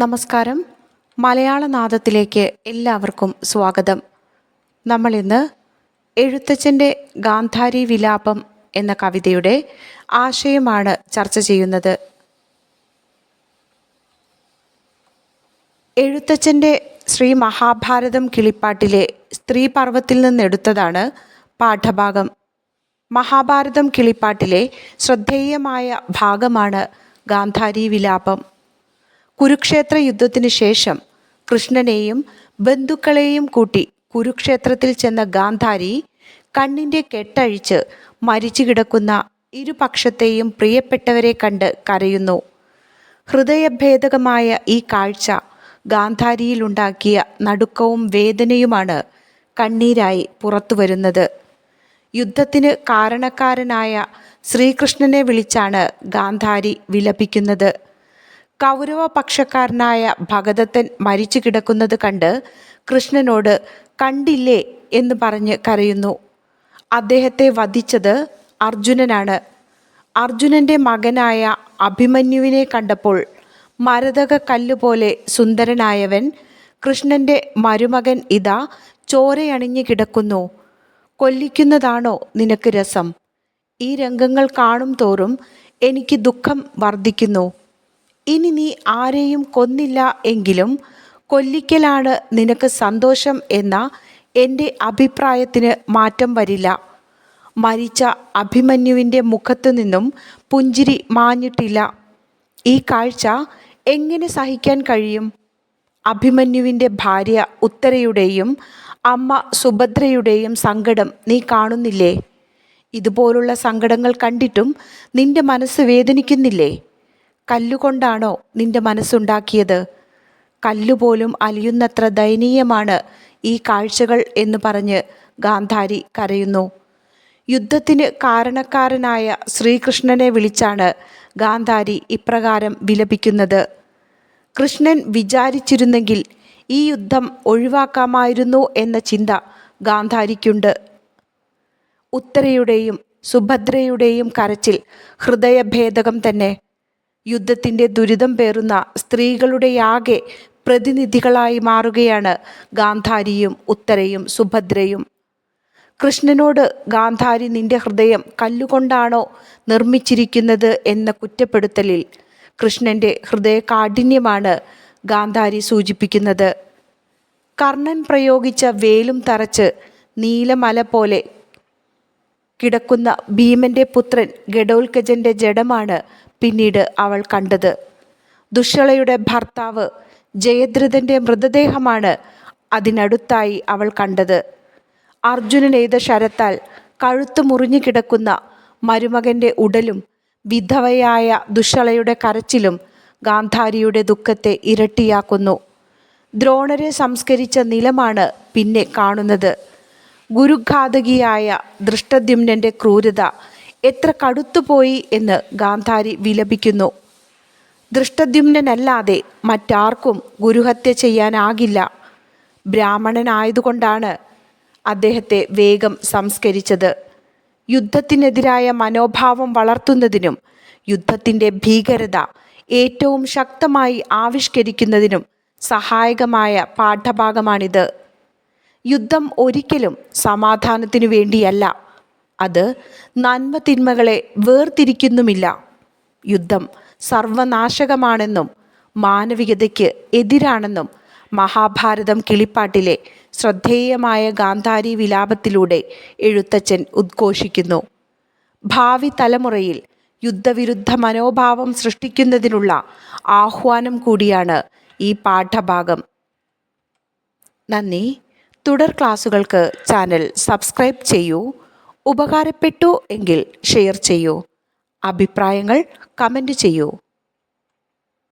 നമസ്കാരം. മലയാളനാദത്തിലേക്ക് എല്ലാവർക്കും സ്വാഗതം. നമ്മൾ ഇന്ന് എഴുത്തച്ഛന്റെ ഗാന്ധാരി വിലാപം എന്ന കവിതയുടെ ആശയമാണ് ചർച്ച ചെയ്യുന്നത്. എഴുത്തച്ഛന്റെ ശ്രീ മഹാഭാരതം കിളിപ്പാട്ടിലെ സ്ത്രീ പർവത്തിൽ നിന്നെടുത്തതാണ് പാഠഭാഗം. മഹാഭാരതം കിളിപ്പാട്ടിലെ ശ്രദ്ധേയമായ ഭാഗമാണ് ഗാന്ധാരി വിലാപം. കുരുക്ഷേത്ര യുദ്ധത്തിന് ശേഷം കൃഷ്ണനെയും ബന്ധുക്കളെയും കൂട്ടി കുരുക്ഷേത്രത്തിൽ ചെന്ന ഗാന്ധാരി കണ്ണിന്റെ കെട്ടഴിച്ച് മരിച്ചു കിടക്കുന്ന ഇരുപക്ഷത്തെയും പ്രിയപ്പെട്ടവരെ കണ്ട് കരയുന്നു. ഹൃദയഭേദകമായ ഈ കാഴ്ച ഗാന്ധാരിയിലുണ്ടാക്കിയ നടുക്കവും വേദനയുമാണ് കണ്ണീരായി പുറത്തു വരുന്നത്. യുദ്ധത്തിന് കാരണക്കാരനായ ശ്രീകൃഷ്ണനെ വിളിച്ചാണ് ഗാന്ധാരി വിലപിക്കുന്നത്. കൗരവപക്ഷക്കാരനായ ഭഗദത്തൻ മരിച്ചു കിടക്കുന്നത് കണ്ട് കൃഷ്ണനോട് കണ്ടില്ലേ എന്ന് പറഞ്ഞ് കരയുന്നു. അദ്ദേഹത്തെ വധിച്ചത് അർജുനനാണ്. അർജുനന്റെ മകനായ അഭിമന്യുവിനെ കണ്ടപ്പോൾ മരതക കല്ലുപോലെ സുന്ദരനായവൻ കൃഷ്ണന്റെ മരുമകൻ ഇതാ ചോരയണിഞ്ഞു കിടക്കുന്നു. കൊല്ലിക്കുന്നതാണോ നിനക്ക് രസം? ഈ രംഗങ്ങൾ കാണും തോറും എനിക്ക് ദുഃഖം വർദ്ധിക്കുന്നു. ഇനി നീ ആരെയും കൊന്നില്ല എങ്കിലും കൊല്ലിക്കലാണ് നിനക്ക് സന്തോഷം എന്ന എന്റെ അഭിപ്രായത്തിന് മാറ്റം വരില്ല. മരിച്ച അഭിമന്യുവിന്റെ മുഖത്തു നിന്നും പുഞ്ചിരി മാഞ്ഞിട്ടില്ല. ഈ കാഴ്ച എങ്ങനെ സഹിക്കാൻ കഴിയും? അഭിമന്യുവിന്റെ ഭാര്യ ഉത്തരയുടെയും അമ്മ സുഭദ്രയുടെയും സങ്കടം നീ കാണുന്നില്ലേ? ഇതുപോലുള്ള സങ്കടങ്ങൾ കണ്ടിട്ടും നിന്റെ മനസ്സ് വേദനിക്കുന്നില്ലേ? കല്ലുകൊണ്ടാണോ നിന്റെ മനസ്സുണ്ടാക്കിയത്? കല്ലുപോലും അലിയുന്നത്ര ദയനീയമാണ് ഈ കാഴ്ചകൾ എന്ന് പറഞ്ഞ് ഗാന്ധാരി കരയുന്നു. യുദ്ധത്തിന് കാരണക്കാരനായ ശ്രീകൃഷ്ണനെ വിളിച്ചാണ് ഗാന്ധാരി ഇപ്രകാരം വിലപിക്കുന്നത്. കൃഷ്ണൻ വിചാരിച്ചിരുന്നെങ്കിൽ ഈ യുദ്ധം ഒഴിവാക്കാമായിരുന്നു എന്ന ചിന്ത ഗാന്ധാരിക്കുണ്ട്. ഉത്തരയുടെയും സുഭദ്രയുടെയും കരച്ചിൽ ഹൃദയഭേദകം തന്നെ. യുദ്ധത്തിന്റെ ദുരിതം പേറുന്ന സ്ത്രീകളുടെയാകെ പ്രതിനിധികളായി മാറുകയാണ് ഗാന്ധാരിയും ഉത്തരയും സുഭദ്രയും. കൃഷ്ണനോട് ഗാന്ധാരി നിന്റെ ഹൃദയം കല്ലുകൊണ്ടാണോ നിർമ്മിച്ചിരിക്കുന്നത് എന്ന കുറ്റപ്പെടുത്തലിൽ കൃഷ്ണന്റെ ഹൃദയ കാഠിന്യമാണ് ഗാന്ധാരി സൂചിപ്പിക്കുന്നത്. കർണൻ പ്രയോഗിച്ച വേലും തറച്ച് നീലമല പോലെ കിടക്കുന്ന ഭീമന്റെ പുത്രൻ ഗഡോൽക്കജന്റെ ജഡമാണ് പിന്നീട് അവൾ കണ്ടത്. ദുഷളയുടെ ഭർത്താവ് ജയദ്രഥന്റെ മൃതദേഹമാണ് അതിനടുത്തായി അവൾ കണ്ടത്. അർജുനൻ എയ്ത ശരത്താൽ കഴുത്ത് മുറിഞ്ഞു കിടക്കുന്ന മരുമകന്റെ ഉടലും വിധവയായ ദുഷളയുടെ കരച്ചിലും ഗാന്ധാരിയുടെ ദുഃഖത്തെ ഇരട്ടിയാക്കുന്നു. ദ്രോണരെ സംസ്കരിച്ച നിലമാണ് പിന്നെ കാണുന്നത്. ഗുരുഘാതകിയായ ദൃഷ്ടദ്യുമ്നന്റെ ക്രൂരത എത്ര കടുത്തുപോയി എന്ന് ഗാന്ധാരി വിലപിക്കുന്നു. ദൃഷ്ടദ്യുമ്നല്ലാതെ മറ്റാർക്കും ഗുരുഹത്യ ചെയ്യാനാകില്ല. ബ്രാഹ്മണനായതുകൊണ്ടാണ് അദ്ദേഹത്തെ വേഗം സംസ്കരിച്ചത്. യുദ്ധത്തിനെതിരായ മനോഭാവം വളർത്തുന്നതിനും യുദ്ധത്തിന്റെ ഭീകരത ഏറ്റവും ശക്തമായി ആവിഷ്കരിക്കുന്നതിനും സഹായകമായ പാഠഭാഗമാണിത്. യുദ്ധം ഒരിക്കലും സമാധാനത്തിനു വേണ്ടിയല്ല. അത് നന്മ തിന്മകളെ വേർതിരിക്കുന്നുമില്ല. യുദ്ധം സർവനാശകമാണെന്നും മാനവികതയ്ക്ക് എതിരാണെന്നും മഹാഭാരതം കിളിപ്പാട്ടിലെ ശ്രദ്ധേയമായ ഗാന്ധാരി വിലാപത്തിലൂടെ എഴുത്തച്ഛൻ ഉദ്ഘോഷിക്കുന്നു. ഭാവി തലമുറയിൽ യുദ്ധവിരുദ്ധ മനോഭാവം സൃഷ്ടിക്കുന്നതിനുള്ള ആഹ്വാനം കൂടിയാണ് ഈ പാഠഭാഗം. നന്ദി. തുടർ ക്ലാസുകൾക്ക് ചാനൽ സബ്സ്ക്രൈബ് ചെയ്യൂ. ഉപകാരപ്പെട്ടു എങ്കിൽ ഷെയർ ചെയ്യൂ. അഭിപ്രായങ്ങൾ കമന്റ് ചെയ്യൂ.